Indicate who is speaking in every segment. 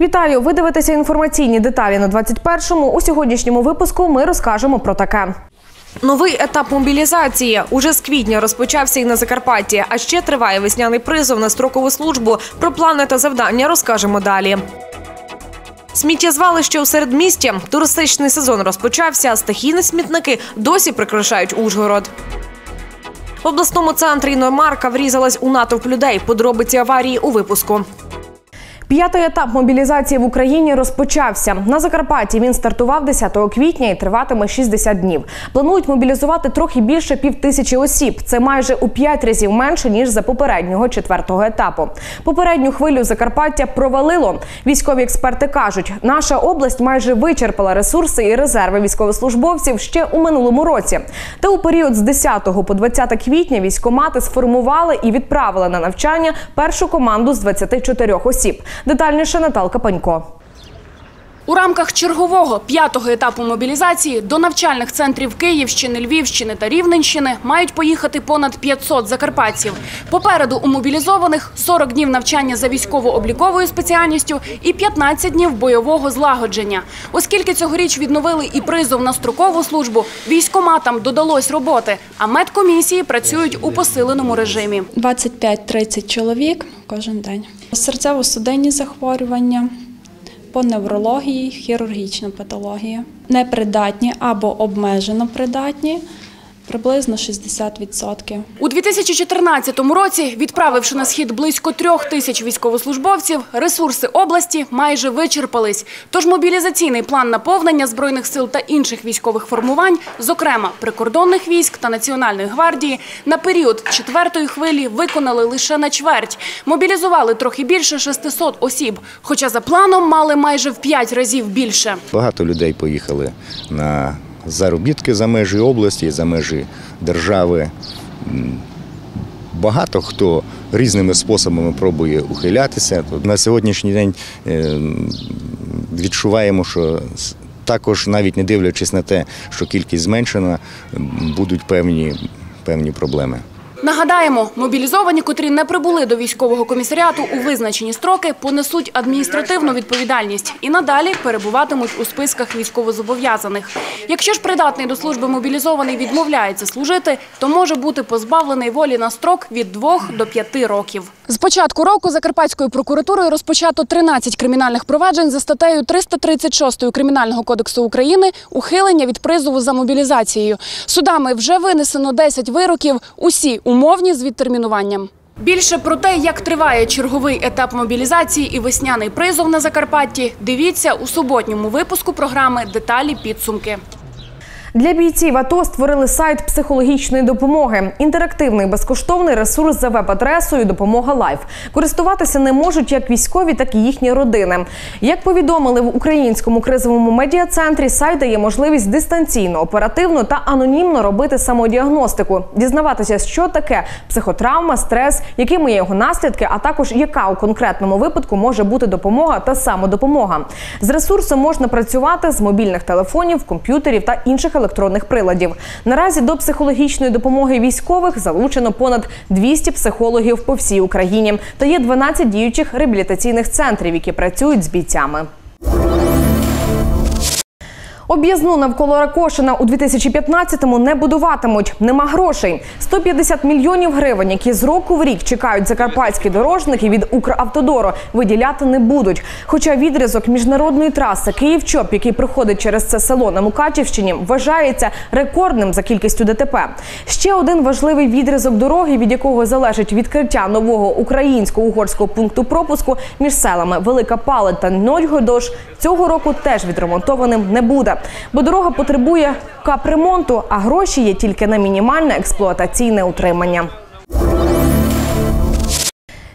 Speaker 1: Вітаю! Ви дивитеся інформаційні деталі на 21-му. У сьогоднішньому випуску ми розкажемо про таке. Новий етап мобілізації уже з квітня розпочався і на Закарпатті. А ще триває весняний призов на строкову службу. Про плани та завдання розкажемо далі. Сміттєзвалище у середмісті. Туристичний сезон розпочався, а стихійні смітники досі прикрашають Ужгород. В обласному центрі іномарка врізалась у натовп людей. Подробиці аварії у випуску. П'ятий етап мобілізації в Україні розпочався. На Закарпатті він стартував 10 квітня і триватиме 60 днів. Планують мобілізувати трохи більше півтисячі осіб. Це майже у п'ять разів менше ніж за попереднього четвертого етапу. Попередню хвилю Закарпаття провалило. Військові експерти кажуть, наша область майже вичерпала ресурси і резерви військовослужбовців ще у минулому році. Та у період з 10 по 20 квітня військомати сформували і відправили на навчання першу команду з 24 осіб. Детальніше Наталка Панько.
Speaker 2: У рамках чергового п'ятого етапу мобілізації до навчальних центрів Київщини, Львівщини та Рівненщини мають поїхати понад 500 закарпатців. Попереду у мобілізованих 40 днів навчання за військово-обліковою спеціальністю і 15 днів бойового злагодження. Оскільки цьогоріч відновили і призов на строкову службу, військоматам додалось роботи, а медкомісії працюють у посиленому режимі.
Speaker 3: 25-30 чоловік кожен день. Серцево-судинні захворювання, по неврології, хірургічна патологія. Непридатні або обмежено придатні приблизно 60%.
Speaker 2: У 2014 році, відправивши на схід близько трьох тисяч військовослужбовців, ресурси області майже вичерпались. Тож мобілізаційний план наповнення збройних сил та інших військових формувань, зокрема прикордонних військ та національної гвардії, на період четвертої хвилі виконали лише на чверть. Мобілізували трохи більше 600 осіб, хоча за планом мали майже в п'ять разів більше.
Speaker 4: Багато людей поїхали на заробітки за межі області, за межі держави. Багато хто різними способами пробує ухилятися. На сьогоднішній день е, відчуваємо, що також, навіть не дивлячись на те, що кількість зменшена, будуть певні, певні проблеми.
Speaker 2: Нагадаємо, мобілізовані, котрі не прибули до військового комісаріату у визначені строки, понесуть адміністративну відповідальність і надалі перебуватимуть у списках військовозобов'язаних. Якщо ж придатний до служби мобілізований відмовляється служити, то може бути позбавлений волі на строк від 2 до 5 років. З початку року Закарпатською прокуратурою розпочато 13 кримінальних проваджень за статтею 336 Кримінального кодексу України ухилення від призову за мобілізацією. Судами вже винесено 10 вироків, усі умовні з відтермінуванням. Більше про те, як триває черговий етап мобілізації і весняний призов на Закарпатті, дивіться у суботньому випуску програми Деталі підсумки.
Speaker 1: Для бійців АТО створили сайт психологічної допомоги. Інтерактивний безкоштовний ресурс за веб-адресою Допомога Лайф. Користуватися не можуть як військові, так і їхні родини. Як повідомили в українському кризовому медіа-центрі, сайт дає можливість дистанційно, оперативно та анонімно робити самодіагностику, дізнаватися, що таке психотравма, стрес, якими є його наслідки, а також яка у конкретному випадку може бути допомога та самодопомога. З ресурсом можна працювати з мобільних телефонів, комп'ютерів та інших електронних приладів. Наразі до психологічної допомоги військових залучено понад 200 психологів по всій Україні та є 12 діючих реабілітаційних центрів, які працюють з бійцями. Об'їзну навколо Ракошина у 2015-му не будуватимуть. Нема грошей. 150 мільйонів гривень, які з року в рік чекають закарпатські дорожники від Укравтодору, виділяти не будуть. Хоча відрізок міжнародної траси Київ-Чоп, який проходить через це село на Мукачівщині, вважається рекордним за кількістю ДТП. Ще один важливий відрізок дороги, від якого залежить відкриття нового українсько-угорського пункту пропуску між селами Велика Палет та Нольгодош, цього року теж відремонтованим не буде. Бо дорога потребує капремонту, а гроші є тільки на мінімальне експлуатаційне утримання.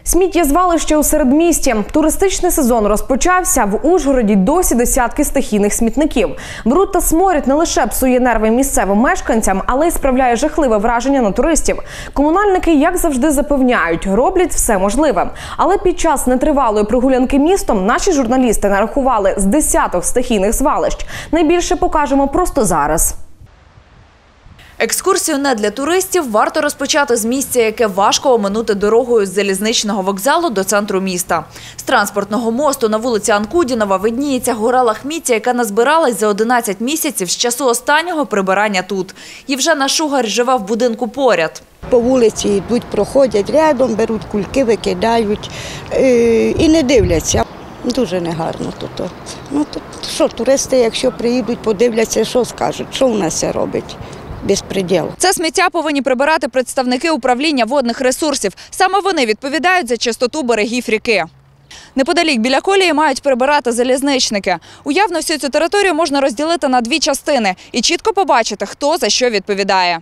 Speaker 1: Сміттєзвалище у середмісті. Туристичний сезон розпочався. В Ужгороді досі десятки стихійних смітників. Бруд та сморід не лише псує нерви місцевим мешканцям, але й справляє жахливе враження на туристів. Комунальники, як завжди, запевняють, роблять все можливе. Але під час нетривалої прогулянки містом наші журналісти нарахували з десяток стихійних звалищ. Найбільше покажемо просто зараз.
Speaker 5: Екскурсію не для туристів варто розпочати з місця, яке важко оминути дорогою з залізничного вокзалу до центру міста. З транспортного мосту на вулиці Анкудінова видніється гора Лахміття, яка назбиралась за 11 місяців з часу останнього прибирання тут. Євжена Шугар живе в будинку поряд.
Speaker 6: По вулиці йдуть, проходять рядом, беруть кульки, викидають е, і не дивляться. Дуже негарно тут. Ну, тут що, туристи, якщо приїдуть, подивляться, що скажуть, що у нас робить? Безпреділ.
Speaker 5: Це сміття повинні прибирати представники управління водних ресурсів. Саме вони відповідають за чистоту берегів ріки. Неподалік біля колії мають прибирати залізничники. Уявно всю цю територію можна розділити на дві частини і чітко побачити, хто за що відповідає.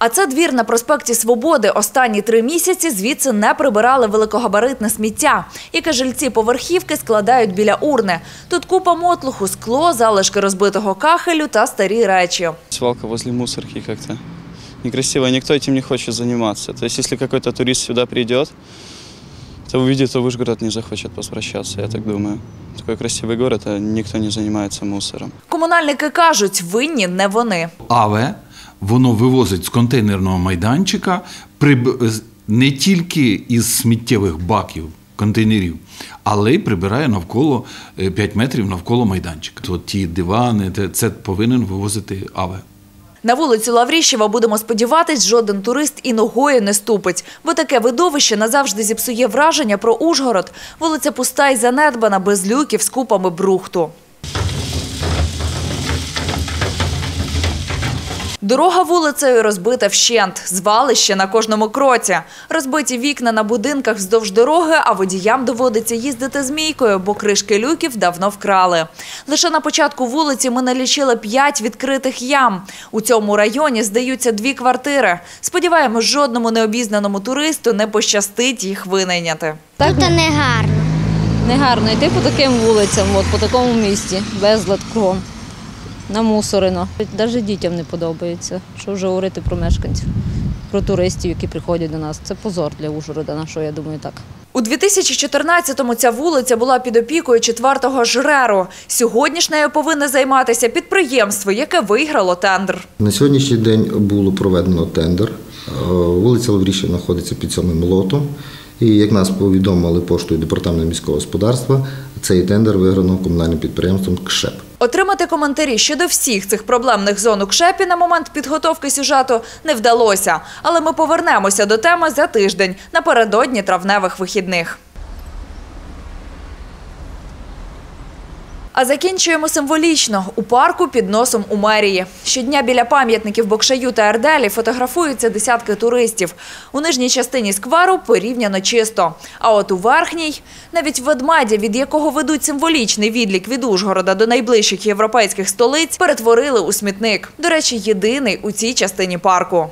Speaker 5: А це двір на проспекті Свободи. Останні три місяці звідси не прибирали великогабаритне сміття, яке жильці поверхівки складають біля урни. Тут купа мотлуху, скло, залишки розбитого кахелю та старі речі.
Speaker 7: Свалка возле мусорки как-то некрасиво, никто этим не хочет заниматься. То есть, если какой-то турист сюда придет, то увидит, то Вышгород не захочет возвращаться, я так думаю. Такой красивый город, а никто не занимается мусором.
Speaker 5: Комунальники кажуть, винні не вони.
Speaker 8: Але воно вивозить з контейнерного майданчика приб- не тільки із сміттєвих баків, контейнерів, але й прибирає навколо е, 5 метрів навколо майданчика. От ті дивани, це повинен вивозити АВЕ.
Speaker 5: На вулицю Лавріщева будемо сподіватись, жоден турист і ногою не ступить, бо таке видовище назавжди зіпсує враження про Ужгород. Вулиця пуста й занедбана, без люків з купами брухту. Дорога вулицею розбита вщент, звалище на кожному кроці. Розбиті вікна на будинках вздовж дороги, а водіям доводиться їздити змійкою, бо кришки люків давно вкрали. Лише на початку вулиці ми налічили п'ять відкритих ям. У цьому районі здаються дві квартири. Сподіваємось, жодному необізнаному туристу не пощастить їх винайняти.
Speaker 9: Тут не гарно.
Speaker 10: Негарно йти по таким вулицям, от, по такому місті, безлад кругом. Намусорено. Навіть дітям не подобається, що вже говорити про мешканців, про туристів, які приходять до нас. Це позор для Ужгорода, на що я думаю так.
Speaker 5: У 2014-му ця вулиця була під опікою четвертого жреру. Сьогодні ж нею повинне займатися підприємство, яке виграло тендер.
Speaker 11: На сьогоднішній день було проведено тендер. Е, Вулиця Лавріща знаходиться під самим лотом. І як нас повідомили поштою департаменту міського господарства, цей тендер виграно комунальним підприємством КШЕП.
Speaker 5: Отримати коментарі щодо всіх цих проблемних зон у Кшепі на момент підготовки сюжету не вдалося. Але ми повернемося до теми за тиждень напередодні травневих вихідних. А закінчуємо символічно у парку під носом у мерії. Щодня біля пам'ятників Бокшаю та Ерделі фотографуються десятки туристів. У нижній частині скверу порівняно чисто. А от у верхній навіть ведмедя, від якого ведуть символічний відлік від Ужгорода до найближчих європейських столиць, перетворили у смітник. До речі, єдиний у цій частині парку.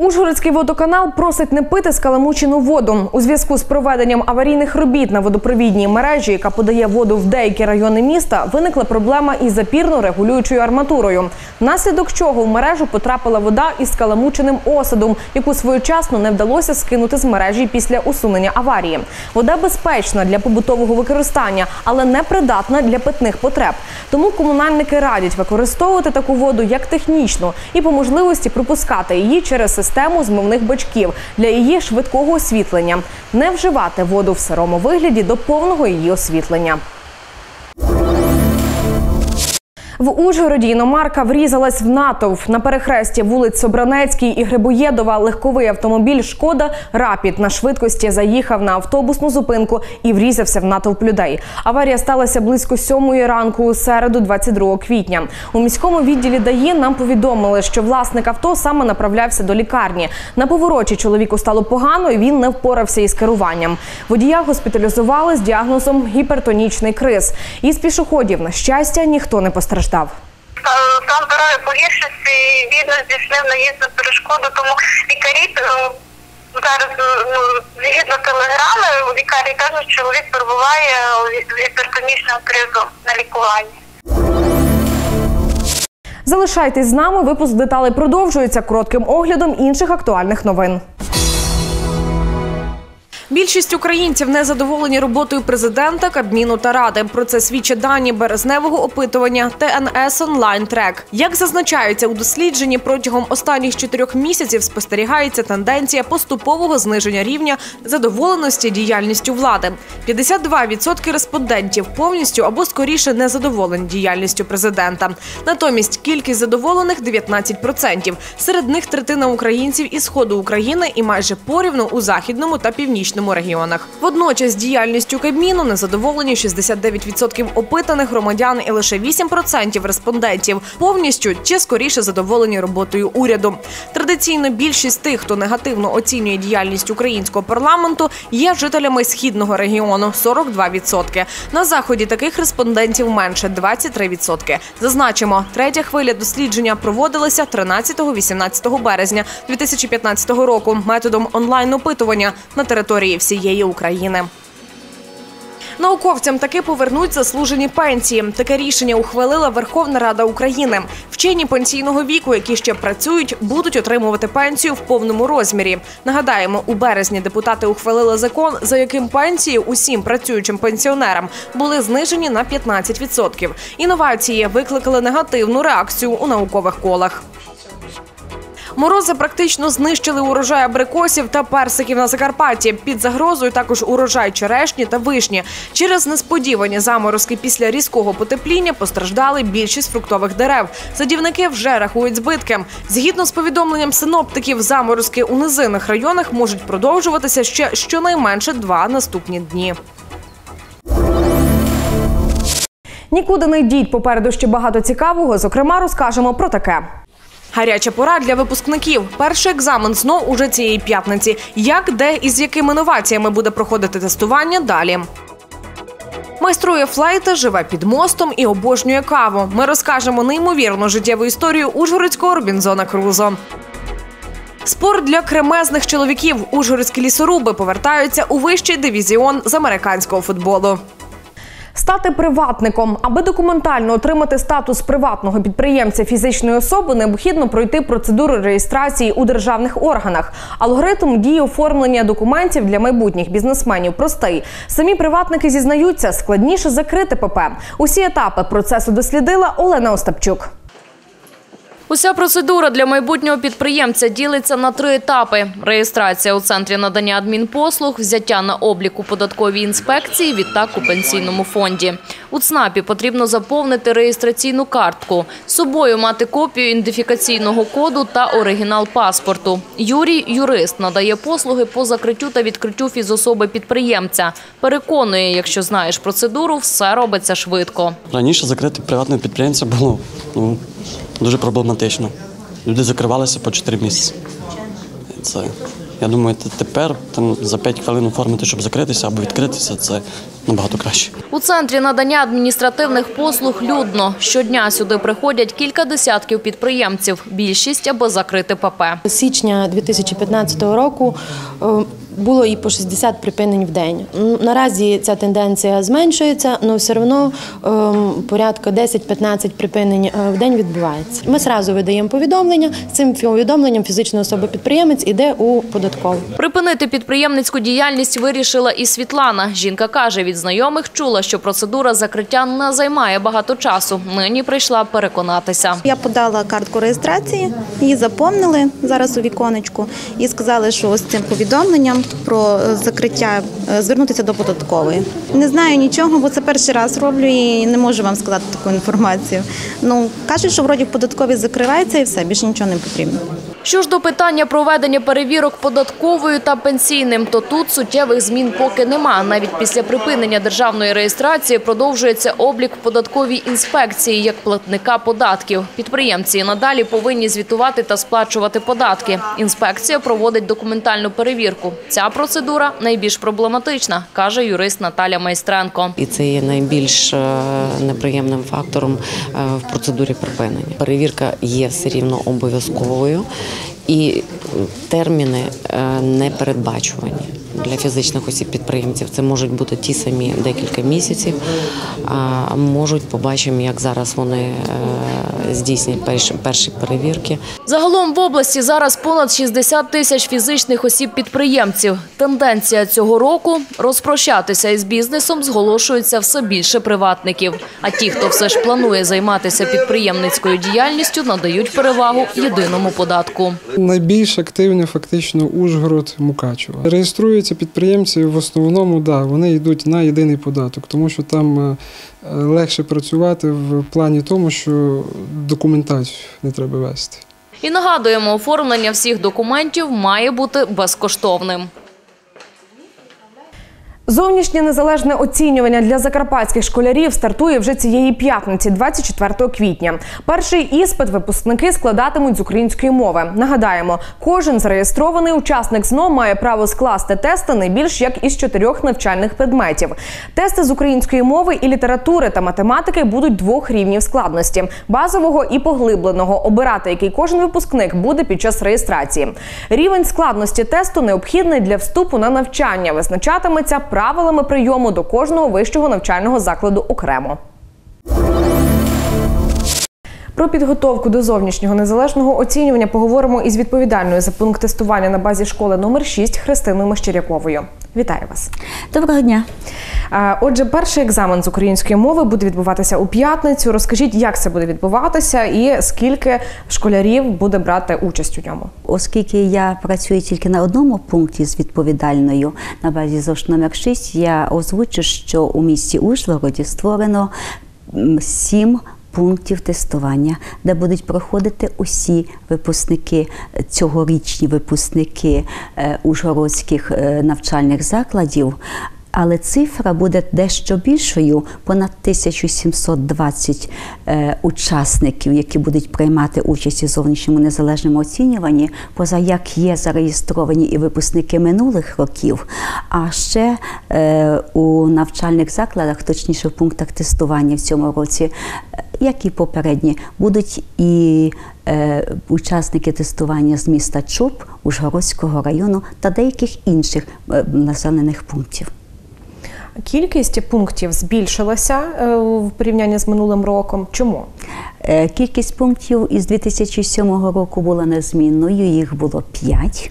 Speaker 5: Ужгородський водоканал просить не пити скаламучену воду. У зв'язку з проведенням аварійних робіт на водопровідній мережі, яка подає воду в деякі райони міста, виникла проблема із запірно-регулюючою арматурою, внаслідок чого в мережу потрапила вода із скаламученим осадом, яку своєчасно не вдалося скинути з мережі після усунення аварії. Вода безпечна для побутового використання, але не придатна для питних потреб. Тому комунальники радять використовувати таку воду як технічну і по можливості пропускати її через систему змивних бачків для її швидкого освітлення, не вживати воду в сирому вигляді до повного її освітлення. В Ужгороді іномарка врізалась в натовп. На перехресті вулиць Собранецькій і Грибоєдова легковий автомобіль Шкода Рапід на швидкості заїхав на автобусну зупинку і врізався в натовп людей. Аварія сталася близько сьомої ранку у середу, 22 квітня. У міському відділі ДАІ нам повідомили, що власник авто саме направлявся до лікарні. На повороті чоловіку стало погано, і він не впорався із керуванням. Водія госпіталізували з діагнозом гіпертонічний криз. Із пішоходів, на щастя, ніхто не постраждав.
Speaker 12: Стан здоров'я погіршився і відно здійснив наїзд на перешкоду, тому лікарі е, зараз ну, згідно телеграми, лікарі кажуть, що чоловік перебуває з гіпертонічним кризом на лікуванні.
Speaker 5: Залишайтесь з нами. Випуск деталей продовжується коротким оглядом інших актуальних новин.
Speaker 1: Більшість українців не задоволені роботою президента, Кабміну та ради. Про це свідчать дані березневого опитування ТНС Онлайн Трек. Як зазначається у дослідженні, протягом останніх чотирьох місяців спостерігається тенденція поступового зниження рівня задоволеності діяльністю влади. 52% респондентів повністю або скоріше не задоволені діяльністю президента. Натомість кількість задоволених 19%. Серед них третина українців із сходу України і майже порівну у західному та північному регіонах. Водночас діяльністю Кабміну незадоволені 69% опитаних громадян і лише 8% респондентів повністю чи скоріше задоволені роботою уряду. Традиційно більшість тих, хто негативно оцінює діяльність українського парламенту, є жителями східного регіону 42%. На заході таких респондентів менше 23%. Зазначимо, третя хвиля дослідження проводилася 13-18 березня 2015 року методом онлайн-опитування на території всієї України. Науковцям таки повернуть заслужені пенсії. Таке рішення ухвалила Верховна Рада України. Вчені пенсійного віку, які ще працюють, будуть отримувати пенсію в повному розмірі. Нагадаємо, у березні депутати ухвалили закон, за яким пенсії усім працюючим пенсіонерам були знижені на 15%. Інновації викликали негативну реакцію у наукових колах. Морози практично знищили урожай абрикосів та персиків на Закарпатті. Під загрозою також урожай черешні та вишні. Через несподівані заморозки після різкого потепління постраждали більшість фруктових дерев. Садівники вже рахують збитки. Згідно з повідомленням синоптиків, заморозки у низинних районах можуть продовжуватися ще щонайменше два наступні дні. Нікуди не йдіть. Попереду ще багато цікавого. Зокрема, розкажемо про таке. Гаряча пора для випускників. Перший екзамен знов уже цієї п'ятниці. Як, де і з якими новаціями буде проходити тестування далі. Майструє флейти, живе під мостом і обожнює каву. Ми розкажемо неймовірну життєву історію Ужгородського Робінзона Крузо. Спорт для кремезних чоловіків. Ужгородські лісоруби повертаються у вищий дивізіон з американського футболу. Стати приватником, аби документально отримати статус приватного підприємця фізичної особи, необхідно пройти процедуру реєстрації у державних органах. Алгоритм дії оформлення документів для майбутніх бізнесменів простий. Самі приватники зізнаються, складніше закрити ПП. Усі етапи процесу дослідила Олена Остапчук.
Speaker 13: Уся процедура для майбутнього підприємця ділиться на три етапи: реєстрація у центрі надання адмінпослуг, взяття на облік у податковій інспекції, відтак у пенсійному фонді. У ЦНАПі потрібно заповнити реєстраційну картку, з собою мати копію ідентифікаційного коду та оригінал паспорту. Юрій, юрист, надає послуги по закриттю та відкриттю фізособи підприємця. Переконує, якщо знаєш процедуру, все робиться швидко.
Speaker 14: Раніше закрити приватного підприємця було ну, дуже проблематично. Люди закривалися по 4 місяці. Це, я думаю, тепер там, за 5 хвилин оформити, щоб закритися або відкритися, це набагато краще.
Speaker 13: У центрі надання адміністративних послуг людно. Щодня сюди приходять кілька десятків підприємців. Більшість аби закрити ПП.
Speaker 15: З січня 2015 року е, було і по 60 припинень в день. Наразі ця тенденція зменшується, але все одно ем, порядка 10-15 припинень е, в день відбувається. Ми зразу видаємо повідомлення. З цим повідомленням фізична особа-підприємець іде у податкову.
Speaker 13: Припинити підприємницьку діяльність вирішила і Світлана. Жінка каже, від знайомих чула, що процедура закриття не займає багато часу. Нині прийшла переконатися.
Speaker 16: Я подала картку реєстрації, її заповнили зараз у віконечку і сказали, що з цим повідомленням про е, закриття е, звернутися до податкової. Не знаю нічого, бо це перший раз роблю і не можу вам сказати таку інформацію. Ну кажуть, що вроді в податковій закривається і все, більше нічого не потрібно.
Speaker 13: Що ж до питання проведення перевірок податковою та пенсійним, то тут суттєвих змін поки нема. Навіть після припинення державної реєстрації продовжується облік в податковій інспекції як платника податків. Підприємці надалі повинні звітувати та сплачувати податки. Інспекція проводить документальну перевірку. Ця процедура найбільш проблематична, каже юрист Наталя Майстренко.
Speaker 10: І це є найбільш е, неприємним фактором е, в процедурі припинення. Перевірка є все рівно обов'язковою. І терміни непередбачувані. не передбачувані для фізичних осіб підприємців. Це можуть бути ті самі декілька місяців, а можуть побачимо, як зараз вони е, здійснять перші, перші перевірки.
Speaker 13: Загалом в області зараз понад 60 тисяч фізичних осіб-підприємців. Тенденція цього року – розпрощатися із бізнесом зголошується все більше приватників. А ті, хто все ж планує займатися підприємницькою діяльністю, надають перевагу єдиному податку.
Speaker 17: Найбільш активні фактично Ужгород, Мукачево. Реєструються підприємці в основному, да, вони йдуть на єдиний податок, тому що там е, легше працювати в плані тому, що документацію не треба вести.
Speaker 13: І нагадуємо, оформлення всіх документів має бути безкоштовним.
Speaker 1: Зовнішнє незалежне оцінювання для закарпатських школярів стартує вже цієї п'ятниці, 24 квітня. Перший іспит випускники складатимуть з української мови. Нагадаємо, кожен зареєстрований учасник ЗНО має право скласти тести не більш як із чотирьох навчальних предметів. Тести з української мови і літератури та математики будуть двох рівнів складності базового і поглибленого, обирати який кожен випускник буде під час реєстрації. Рівень складності тесту необхідний для вступу на навчання. Визначатиметься правилами прийому до кожного вищого навчального закладу окремо. Про підготовку до зовнішнього незалежного оцінювання поговоримо із відповідальною за пункт тестування на базі школи номер 6 Христиною Мещеряковою. Вітаю вас.
Speaker 18: Доброго дня.
Speaker 1: Отже, перший екзамен з української мови буде відбуватися у п'ятницю. Розкажіть, як це буде відбуватися, і скільки школярів буде брати участь у ньому.
Speaker 18: Оскільки я працюю тільки на одному пункті з відповідальною на базі ЗОШ номер 6, я озвучу, що у місті Ужгороді створено сім пунктів тестування, де будуть проходити усі випускники, цьогорічні випускники е, ужгородських е, навчальних закладів. Але цифра буде дещо більшою, понад 1720 е, учасників, які будуть приймати участь у зовнішньому незалежному оцінюванні, поза як є зареєстровані і випускники минулих років. А ще е, у навчальних закладах, точніше в пунктах тестування в цьому році, е, як і попередні, будуть і е, учасники тестування з міста Чуб, Ужгородського району та деяких інших е, населених пунктів.
Speaker 1: Кількість пунктів збільшилася е, в порівнянні з минулим роком. Чому?
Speaker 18: Е, Кількість пунктів із 2007 року була незмінною, їх було 5.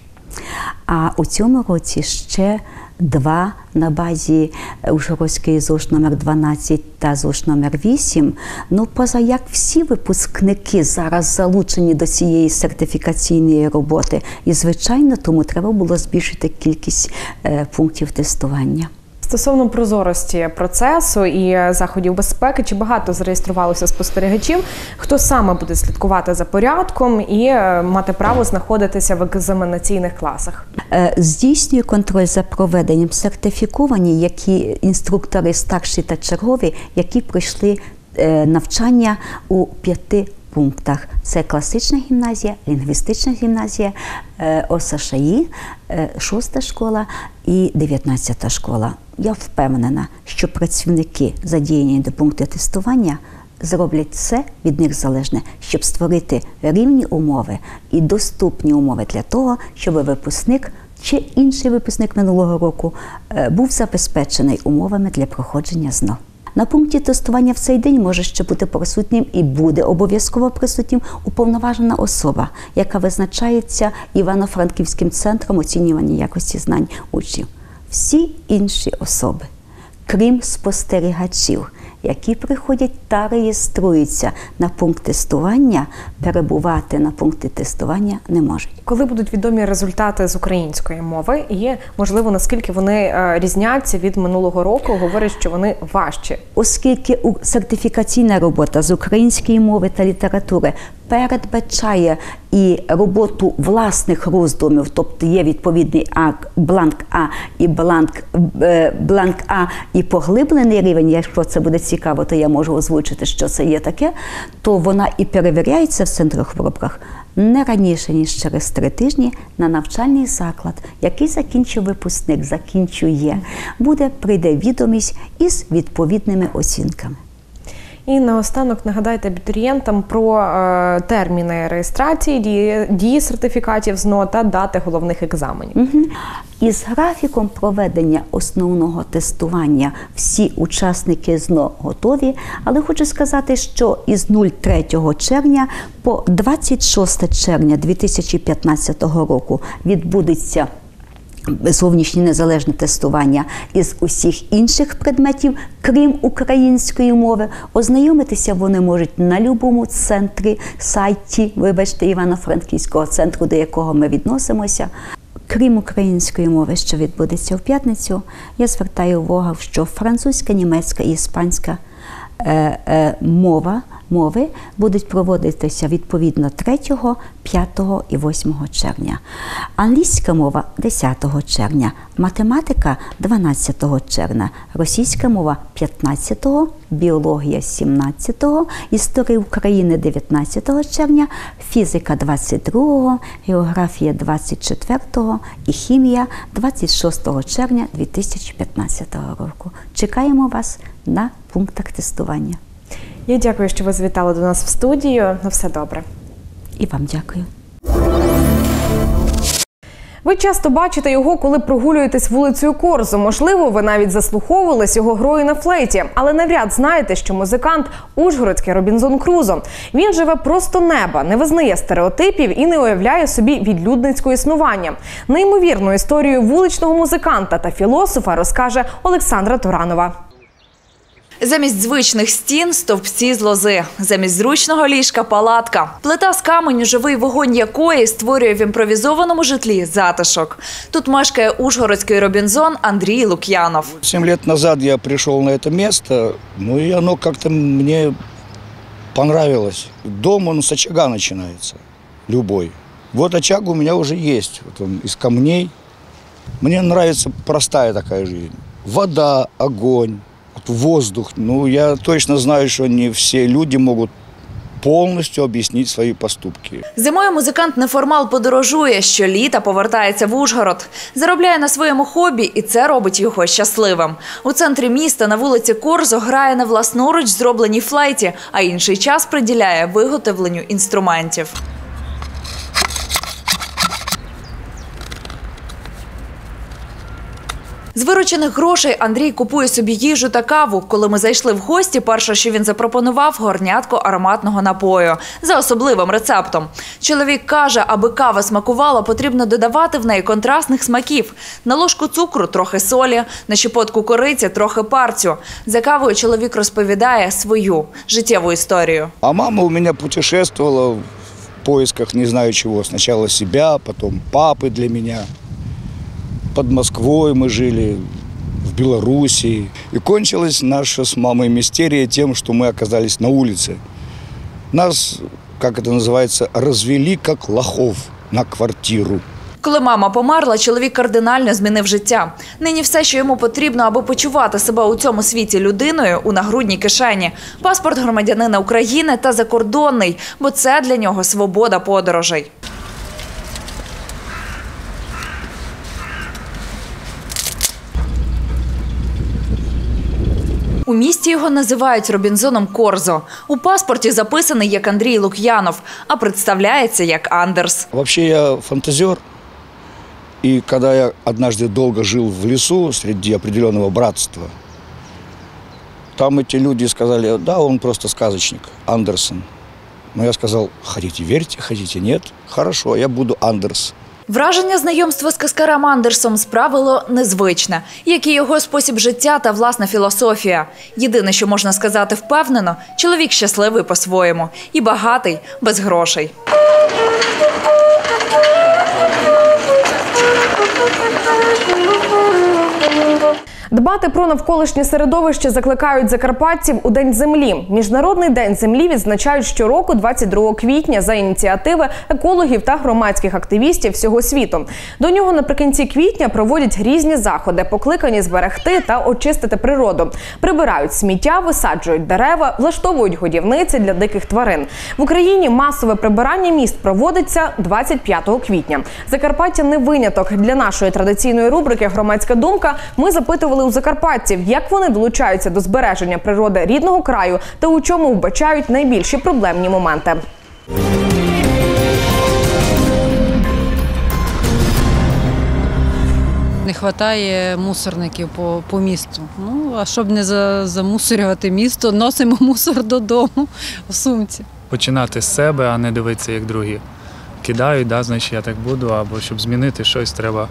Speaker 18: А у цьому році ще два на базі Ужгородської ЗОЖ номер 12 та ЗОЖ номер 8. Ну, поза як всі випускники зараз залучені до цієї сертифікаційної роботи. І, звичайно, тому треба було збільшити кількість е, пунктів тестування.
Speaker 1: Стосовно прозорості процесу і заходів безпеки, чи багато зареєструвалося спостерігачів? Хто саме буде слідкувати за порядком і е, мати право знаходитися в екзаменаційних класах?
Speaker 18: Е, Здійснює контроль за проведенням сертифіковані, які інструктори старші та чергові, які пройшли е, навчання у п'яти пунктах: це класична гімназія, лінгвістична гімназія, е, ОСШІ, е, шоста школа і дев'ятнадцята школа. Я впевнена, що працівники, задіяні до пункту тестування, зроблять все від них залежне, щоб створити рівні умови і доступні умови для того, щоб випускник чи інший випускник минулого року е, був забезпечений умовами для проходження ЗНО. На пункті тестування в цей день може ще бути присутнім і буде обов'язково присутнім уповноважена особа, яка визначається Івано-Франківським центром оцінювання якості знань учнів. Всі інші особи, крім спостерігачів, які приходять та реєструються на пункт тестування, перебувати на пункті тестування не можуть.
Speaker 1: Коли будуть відомі результати з української мови, і можливо наскільки вони е, різняться від минулого року, говорять, що вони важчі.
Speaker 18: Оскільки сертифікаційна робота з української мови та літератури передбачає і роботу власних роздумів, тобто є відповідний ак, бланк А і бланк, е, бланк А і поглиблений рівень, якщо це буде цікаво, то я можу озвучити, що це є таке, то вона і перевіряється в центрах виробках не раніше, ніж через три тижні на навчальний заклад, який закінчив випускник, закінчує, буде прийде відомість із відповідними оцінками.
Speaker 1: І наостанок нагадайте абітурієнтам про е, терміни реєстрації, дії, дії сертифікатів ЗНО та дати головних екзаменів.
Speaker 18: Мгм. Із графіком проведення основного тестування всі учасники ЗНО готові, але хочу сказати, що із 03 червня по 26 червня 2015 року відбудеться зовнішнє незалежне тестування із усіх інших предметів, крім української мови. Ознайомитися вони можуть на будь-якому центрі, сайті, вибачте, Івано-Франківського центру, до якого ми відносимося. Крім української мови, що відбудеться в п'ятницю, я звертаю увагу, що французька, німецька і іспанська е, е, мова, мови будуть проводитися відповідно 3, 5 і 8 червня. Англійська мова 10 червня, математика 12 червня, російська мова 15, біологія 17, історія України 19 червня, фізика 22, географія 24 і хімія 26 червня 2015 року. Чекаємо вас на пунктах тестування.
Speaker 1: Я дякую, що ви завітали до нас в студію. На все добре.
Speaker 18: І вам дякую.
Speaker 1: Ви часто бачите його, коли прогулюєтесь вулицею Корзу. Можливо, ви навіть заслуховувались його грою на флейті, але навряд знаєте, що музикант Ужгородський Робінзон Крузо. Він живе просто неба, не визнає стереотипів і не уявляє собі відлюдницького існування. Неймовірну історію вуличного музиканта та філософа розкаже Олександра Туранова.
Speaker 5: Замість звичних стін стовпці з лози, замість зручного ліжка палатка. Плита з каменю, живий вогонь якої створює в імпровізованому житлі затишок. Тут мешкає ужгородський Робінзон Андрій Лук'янов.
Speaker 19: Семь лет назад я пришел на это место, ну и оно как-то мне понравилось. Дом, он с очага начинается, любой. Вот очаг у меня уже есть, вот он камней. Мне нравится простая такая жизнь. Вода, огонь, воздух. Ну, я точно знаю, что не все люди могут полностью объяснить свои поступки.
Speaker 5: Зимою музикант неформал подорожує, щоліта повертається в Ужгород. Заробляє на своєму хобі, і це робить його щасливим. У центрі міста на вулиці Корзо грає на власноруч зробленій флейті, а інший час приділяє виготовленню інструментів. З виручених грошей Андрій купує собі їжу та каву. Коли ми зайшли в гості, перше, що він запропонував, горнятко ароматного напою за особливим рецептом. Чоловік каже, аби кава смакувала, потрібно додавати в неї контрастних смаків. На ложку цукру трохи солі, на щепотку кориці трохи парцю. За кавою чоловік розповідає свою життєву історію.
Speaker 19: А мама у меня путешествовала в поисках не знаю чего. Сначала себя, потом папы для меня Под Москвой мы жили, в Белоруссии. И кончилась наша с мамой мистерия тем, что мы оказались на улице. Нас, как это называется, развели как лохов на квартиру.
Speaker 5: Коли мама померла, чоловік кардинально змінив життя. Нині все, що йому потрібно, аби почувати себе у цьому світі людиною, у нагрудній кишені. Паспорт громадянина України та закордонний, бо це для нього свобода подорожей. У місті його називають Робінзоном Корзо. У паспорті записаний як Андрій Лук'янов, а представляється як Андерс.
Speaker 19: Вообще я фантазер. И когда я однажды долго жил в лесу среди определенного братства, там эти люди сказали, да, он просто сказочник, Андерсон. Но я сказал, хотите верьте, хотите нет, хорошо, я буду Андерс.
Speaker 5: Враження знайомства з Каскарем Андерсом справило незвичне, як і його спосіб життя та власна філософія. Єдине, що можна сказати впевнено, чоловік щасливий по-своєму і багатий без грошей.
Speaker 1: Дбати про навколишнє середовище закликають закарпатців у День землі. Міжнародний день землі відзначають щороку, 22 квітня, за ініціативи екологів та громадських активістів всього світу. До нього наприкінці квітня проводять різні заходи, покликані зберегти та очистити природу. Прибирають сміття, висаджують дерева, влаштовують годівниці для диких тварин. В Україні масове прибирання міст проводиться 25 квітня. Закарпаття не виняток для нашої традиційної рубрики Громадська думка. Ми запитували у закарпатців, як вони долучаються до збереження природи рідного краю та у чому вбачають найбільші проблемні моменти.
Speaker 20: Не вистачає мусорників по, по місту. Ну, а щоб не за, замусорювати місто, носимо мусор додому в сумці.
Speaker 21: починати з себе, а не дивитися, як другі кидають, да, значить я так буду, або щоб змінити щось, треба,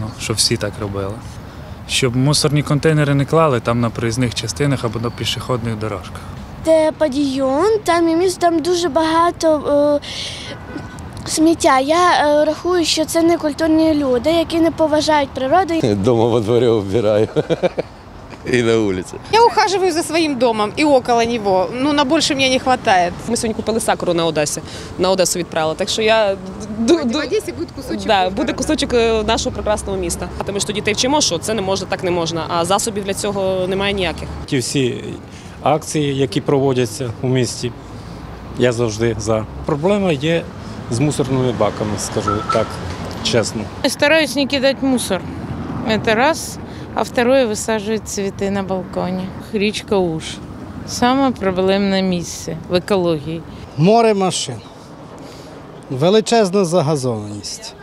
Speaker 21: ну, щоб всі так робили. Щоб мусорні контейнери не клали там на проїзних частинах або на пішохідних дорожках.
Speaker 22: Де падійон, там і місто, там дуже багато е, сміття. Я е, рахую, що це не культурні люди, які не поважають природу.
Speaker 23: Дома во дворі убираю. И на улице.
Speaker 24: Я ухаживаю за своим домом и около него. Ну, на больше мне не хватает.
Speaker 25: Ми сьогодні купили сакуру на Одесі, на Одесу відправили. Так що я ду- ду-
Speaker 24: В Одесі буде кусочок.
Speaker 25: да, буде кусочок е, нашого прекрасного міста. А ми ж тоді дітей вчимо, що це не можна, так не можна. А засобів для цього немає ніяких.
Speaker 26: Ті всі акції, які проводяться у місті, я завжди за. Проблема є з мусорними баками, скажу так чесно.
Speaker 27: Стараюсь не кидать мусор. Это раз. А второе высаживать цветы на балконе. Річка Уж. Саме проблемне місце в екології.
Speaker 28: Море машин, величезна загазованість.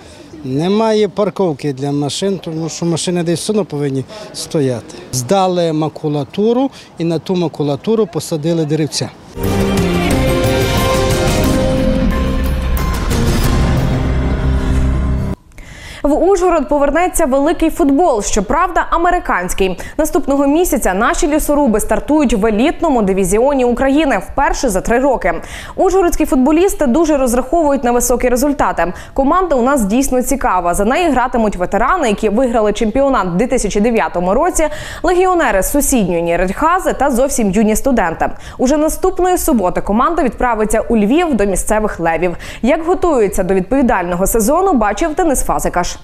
Speaker 28: Немає парковки для машин, тому що машини десь все одно повинні стояти. Здали макулатуру і на ту макулатуру посадили деревця.
Speaker 1: В Ужгород повернеться великий футбол, щоправда, американський. Наступного місяця наші лісоруби стартують в елітному дивізіоні України вперше за три роки. Ужгородські футболісти дуже розраховують на високі результати. Команда у нас дійсно цікава. За неї гратимуть ветерани, які виграли чемпіонат у 2009 році, легіонери з сусідньої Нєредьхази та зовсім юні студенти. Уже наступної суботи команда відправиться у Львів до місцевих левів. Як готуються до відповідального сезону, бачив Денис Фазикаш.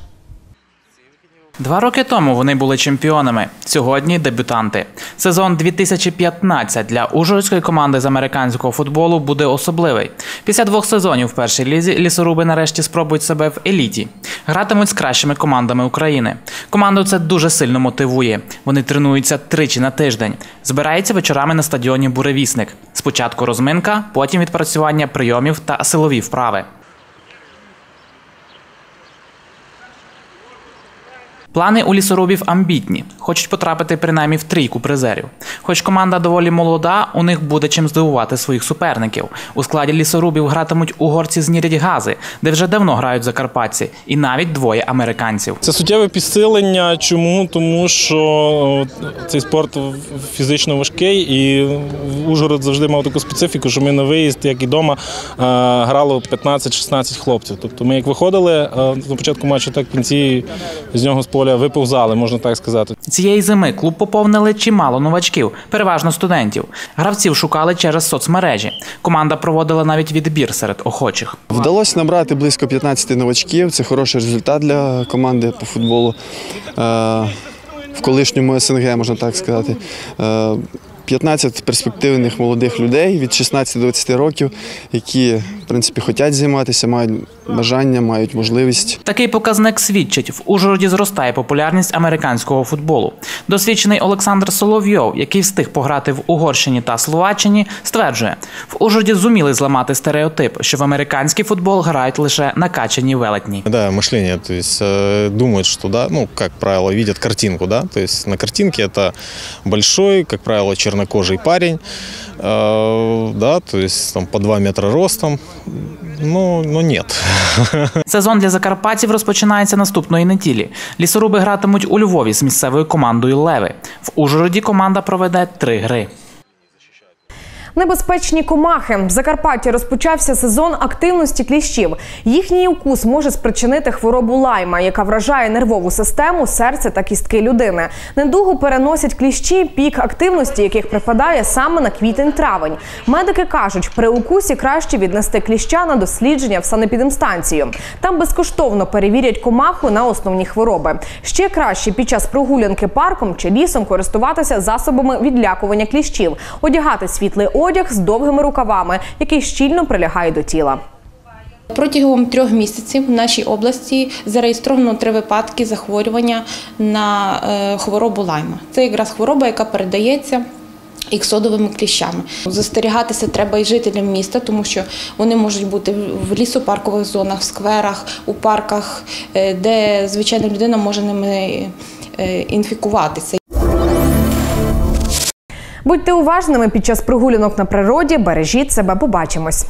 Speaker 29: Два роки тому вони були чемпіонами. Сьогодні дебютанти. Сезон 2015 для ужгородської команди з американського футболу буде особливий. Після двох сезонів в першій лізі лісоруби нарешті спробують себе в еліті. Гратимуть з кращими командами України. Команду це дуже сильно мотивує. Вони тренуються тричі на тиждень. Збираються вечорами на стадіоні Буревісник. Спочатку розминка, потім відпрацювання прийомів та силові вправи. Плани у лісорубів амбітні, хочуть потрапити принаймні в трійку призерів. Хоч команда доволі молода, у них буде чим здивувати своїх суперників. У складі лісорубів гратимуть угорці з Нірідьгази, де вже давно грають закарпатці, і навіть двоє американців.
Speaker 30: Це суттєве підсилення. Чому? Тому що цей спорт фізично важкий, і Ужгород завжди мав таку специфіку, що ми на виїзд, як і вдома, грало 15-16 хлопців. Тобто ми як виходили е, на початку матчу, так в кінці з нього з поля виповзали, можна так сказати.
Speaker 29: Цієї зими клуб поповнили чимало новачків, переважно студентів. Гравців шукали через соцмережі. Команда проводила навіть відбір серед охочих.
Speaker 31: Вдалося набрати близько 15 новачків. Це хороший результат для команди по футболу е, в колишньому СНГ, можна так сказати. Е, 15 перспективних молодих людей від 16 до 20 років, які в принципі хочуть займатися, мають бажання, мають можливість.
Speaker 29: Такий показник свідчить, в Ужгороді зростає популярність американського футболу. Досвідчений Олександр Соловйов, який встиг пограти в Угорщині та Словаччині, стверджує, в Ужгороді зуміли зламати стереотип, що в американський футбол грають лише накачані велетні.
Speaker 32: Да, мышление, то есть э, думают, что, да, ну, как правило, видят картинку, да, то есть на картинке это большой, как правило, чернокожий парень, э, да, то есть там по 2 метра ростом, ну, ну нет.
Speaker 29: Сезон для закарпатців розпочинається наступної неділі. Лісоруби гратимуть у Львові з місцевою командою Леви. В Ужгороді команда проведе три гри.
Speaker 1: Небезпечні комахи. В Закарпатті розпочався сезон активності кліщів. Їхній укус може спричинити хворобу лайма, яка вражає нервову систему, серце та кістки людини. Недугу переносять кліщі, пік активності яких припадає саме на квітень-травень. Медики кажуть, при укусі краще віднести кліща на дослідження в санепідемстанцію. Там безкоштовно перевірять комаху на основні хвороби. Ще краще під час прогулянки парком чи лісом користуватися засобами відлякування кліщів, одягати світлий одяг з довгими рукавами, який щільно прилягає до тіла.
Speaker 33: Протягом трьох місяців в нашій області зареєстровано три випадки захворювання на е, хворобу лайма. Це якраз хвороба, яка передається. Іксодовими кліщами застерігатися треба і жителям міста, тому що вони можуть бути в лісопаркових зонах, в скверах, у парках, е, де звичайна людина може ними е, інфікуватися.
Speaker 1: Будьте уважними під час прогулянок на природі, бережіть себе, побачимось.